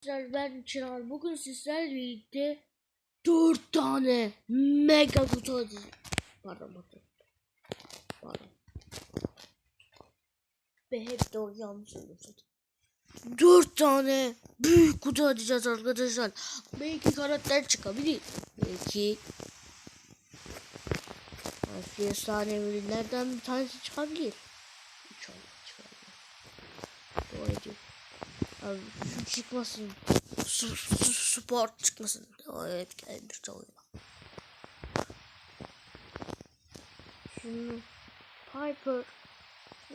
Arkadaşlar ben Çınar. Bugün sizlerle birlikte 4 tane mega kutu açacağız. Pardon pardon. Ve hep o yanlış söyledim. 4 tane büyük kutu açacağız arkadaşlar. Belki karakter çıkabilir. Belki efsane ürünlerden bir tanesi çıkabilir. Üç oldu çıkabilir. Doğru. Abi şu çıkmasın. Su, su, sport çıkmasın. Evet gelmiş oluyor. Şunu Piper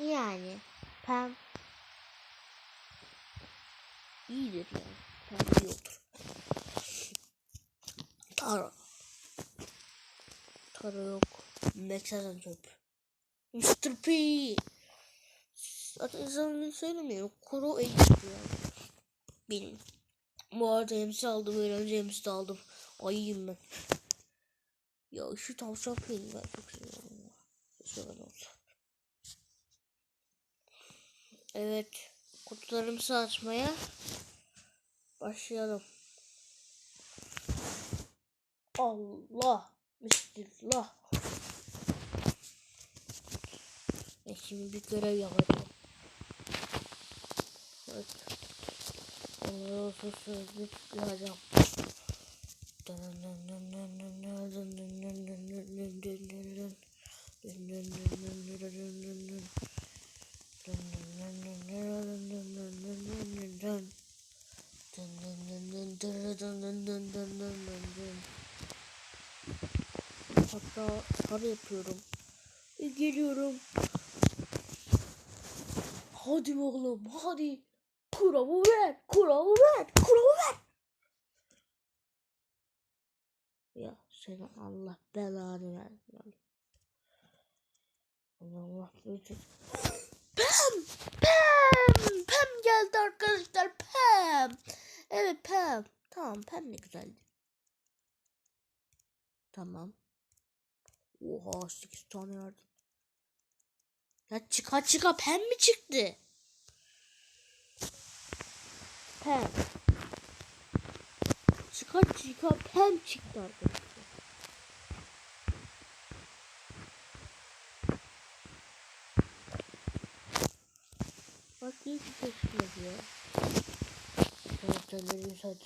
yani Pam iyidir yani. Pam iyi olur. Tara. Tara yok. Max'den çöp. Mr. P. Zaten sana söylemiyorum. Kuro en yani. Benim. Bu arada hemsi aldım. Önce hemsi de aldım. Ayıyım ben. Ya şu tavşan peyniri ben çok seviyorum ben olsa. Evet. Kutularımızı açmaya başlayalım. Allah. Bismillah. E şimdi bir görev yapacağım. Tanrı susuzluk hocam. Hatta para yapıyorum. Geliyorum. Hadi oğlum hadi. Kuramı ver. Kuramı ver. Kuramı ver. Ya senin Allah belanı versin. Allah bütün. Pam! Pam! Pam geldi arkadaşlar. Pam! Evet Pam. Tamam Pam ne güzeldi. Tamam. Oha 8 tane verdim. Ya çıka çıka Pam mi çıktı? Pam. Çıka çıka Pam çıktı arkadaşlar. Bak iyi ki seçmedi ya. Karakterleri saç.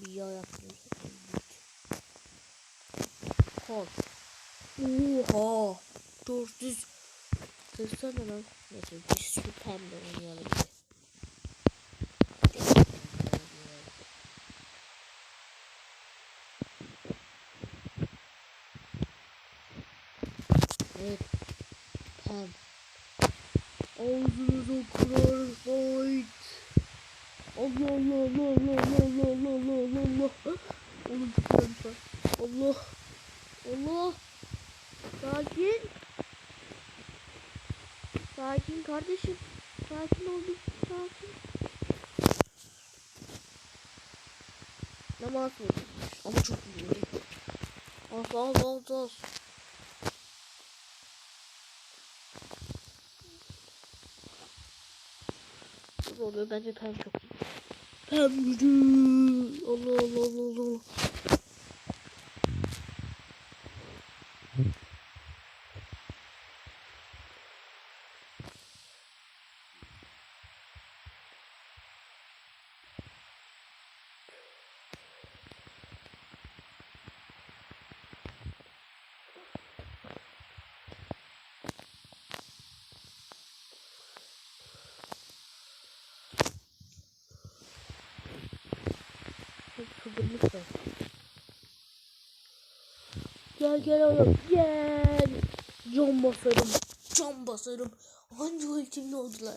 Bir yağ yaptım. Kol. Oha. 400. Kırsana lan. Neyse bir sürü pembe oynayalım. bir. Evet. Pem. Ağzınıza kırar fight. Allah Allah Allah Allah Allah Allah Allah Allah Allah. Oğlum an. Allah. Allah. Sakin. Sakin kardeşim. Sakin ol bir sakin. Namaz oldu. Ama çok iyi. Az az az az. mı oluyor? Bence pembe çok. Pembe. Allah Allah Allah Allah. lütfen. Gel gel oğlum gel. Can basarım. Can basarım. Hangi ultimle oldular?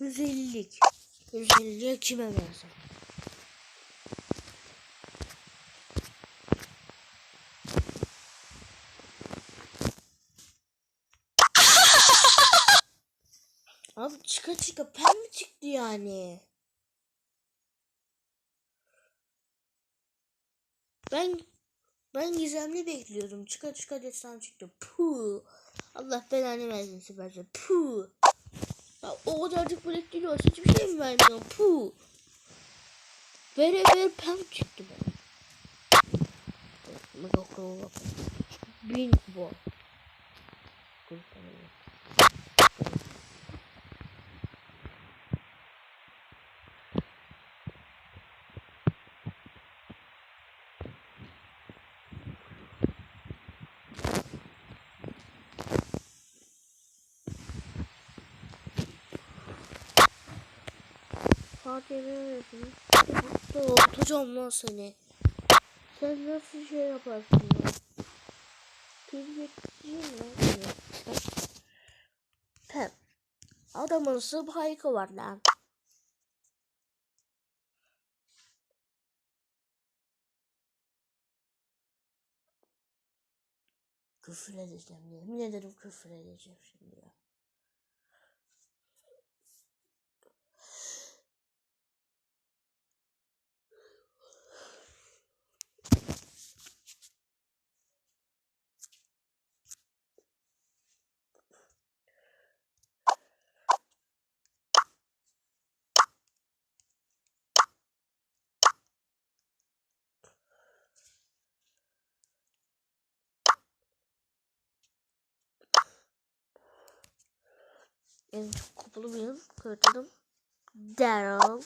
Güzellik. Güzelliğe kime benzer? Çıka çıka pem mi yani. Ben ben gizemli bekliyordum. Çıka çıka destan çıktı. Puh. Allah belanı versin Süperce. Puh. Ya o kadarcık bilek geliyor. Hiçbir şey mi vermiyor? Puh. Vere ver pem çıktı Cola. Bin bu. Fatih neredesin? Tutacağım lan seni. Sen nasıl şey yaparsın ya? Pirgetliyim lan seni. Pem. Adamın var lan. Küfür edeceğim yemin ederim küfür edeceğim şimdi ya. En çok kopulu benim. Kurtuldum. Daryl.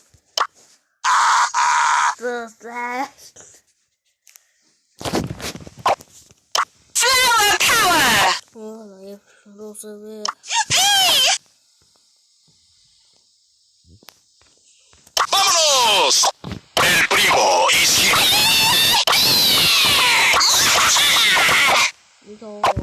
Dostlar. Power! Vallahi olsa bir ¡Vámonos! El primo is here. bir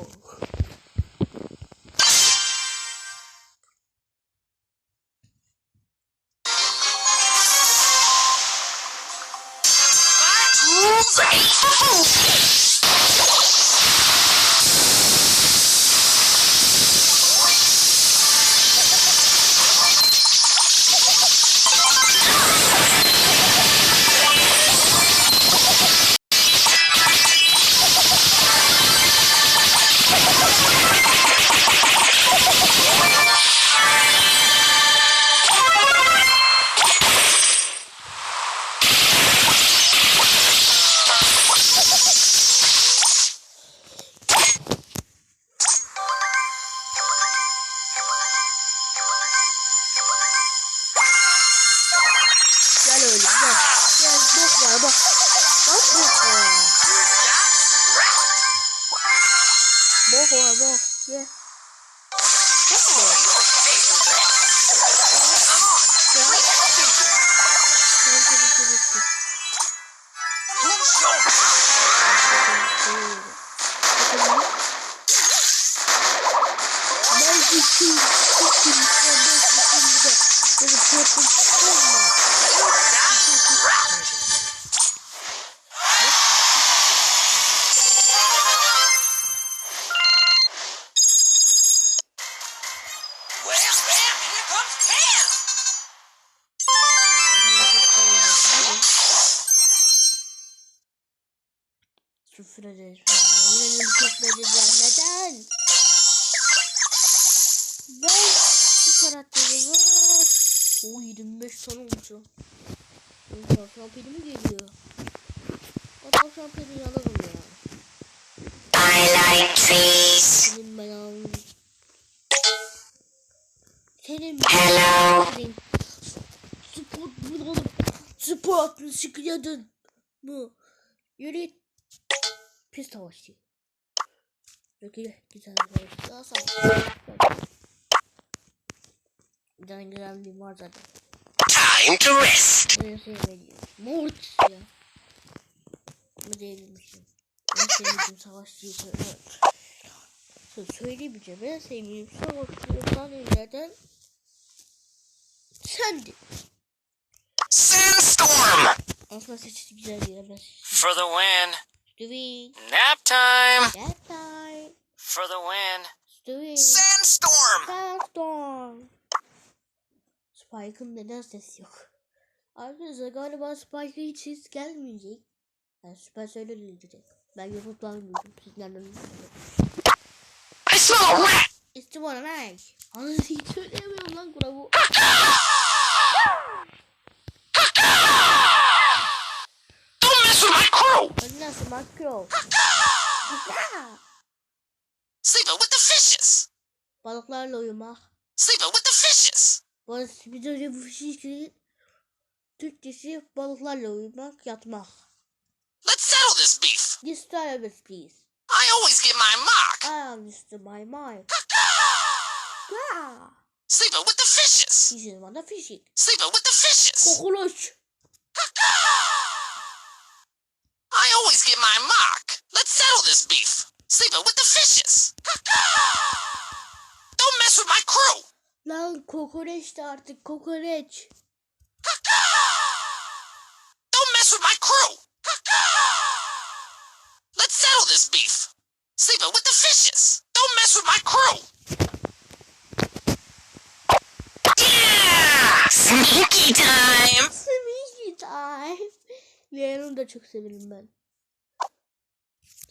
daha. Gel öyle gel. Gel bok var bak. Bak bok var. Bok var bok. Gel. Bak bok. Ben gittim. Gittim. Wham, bam, here comes Pam! Ben bu karakteri. O 25 ton olmuşum. Tavşan pedi mi geliyor? Tavşan pediyi alalım ya. I like trees. Senin belanı. Senin Hello. belanı. Spot bu oğlum. Spot sıkıyordun. Bu. Yürü. Pis savaşçı. Peki güzel savaşçı. Daha savaşçı. Bir tane güzel bir var zaten. Time to rest. Ben sevmediğim. Mortis ya. Bu değilmişim. En sevmediğim savaşçıyı söyle. Sö- Söyleyemeyeceğim. En sevdiğim savaşçılardan evlerden sendin. Güzel bir. For the win. Stewie. Nap time. That time. For the win. Stewie. Sandstorm. Sandstorm. Spike'ın neden sesi yok? Arkadaşlar galiba Spike'a hiç ses gelmeyecek. Yani süper söyleyecek. Ben duydum. Siz nereden? I smell a rat! It's the one I. Anasını hiç söyleyemiyorum lan kurabu. Don't mess with my nasıl makro? Sleeping with the fishes! Balıklarla uyumak. Sleeping with the fishes! Balık bir öyle bir şey Türkçesi balıklarla uyumak, yatmak. Let's settle this beef! This time please. I always get my mark! I Mr. My. Ah! Sleeping with the fishes! This is one fishing. Sleeping with the fishes! Kokoloş. I always get my mark! Let's settle this beef! Sleeping with the fishes! Don't mess with my crew! Lan kokoreç de artık kokoreç. Don't mess with my crew! Let's settle this beef! Sleeping with the fishes! Don't mess with my crew! Yeah! Sneaky time! Sneaky time. Leon'u da çok severim ben.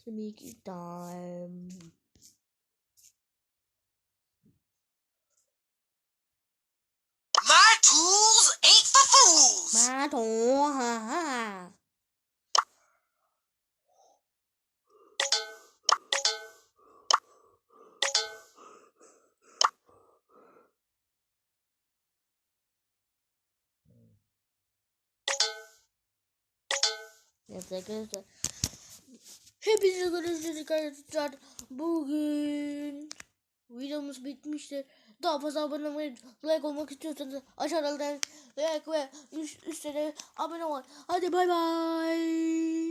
Mickey time. My tools ain't for fools. My tool, ha ha. If they Hepinize görüşürüz arkadaşlar. Bugün videomuz bitmiştir. Daha fazla abone olmayı, like olmak istiyorsanız aşağıdan like ve üst, üstte de abone ol. Hadi bay bay.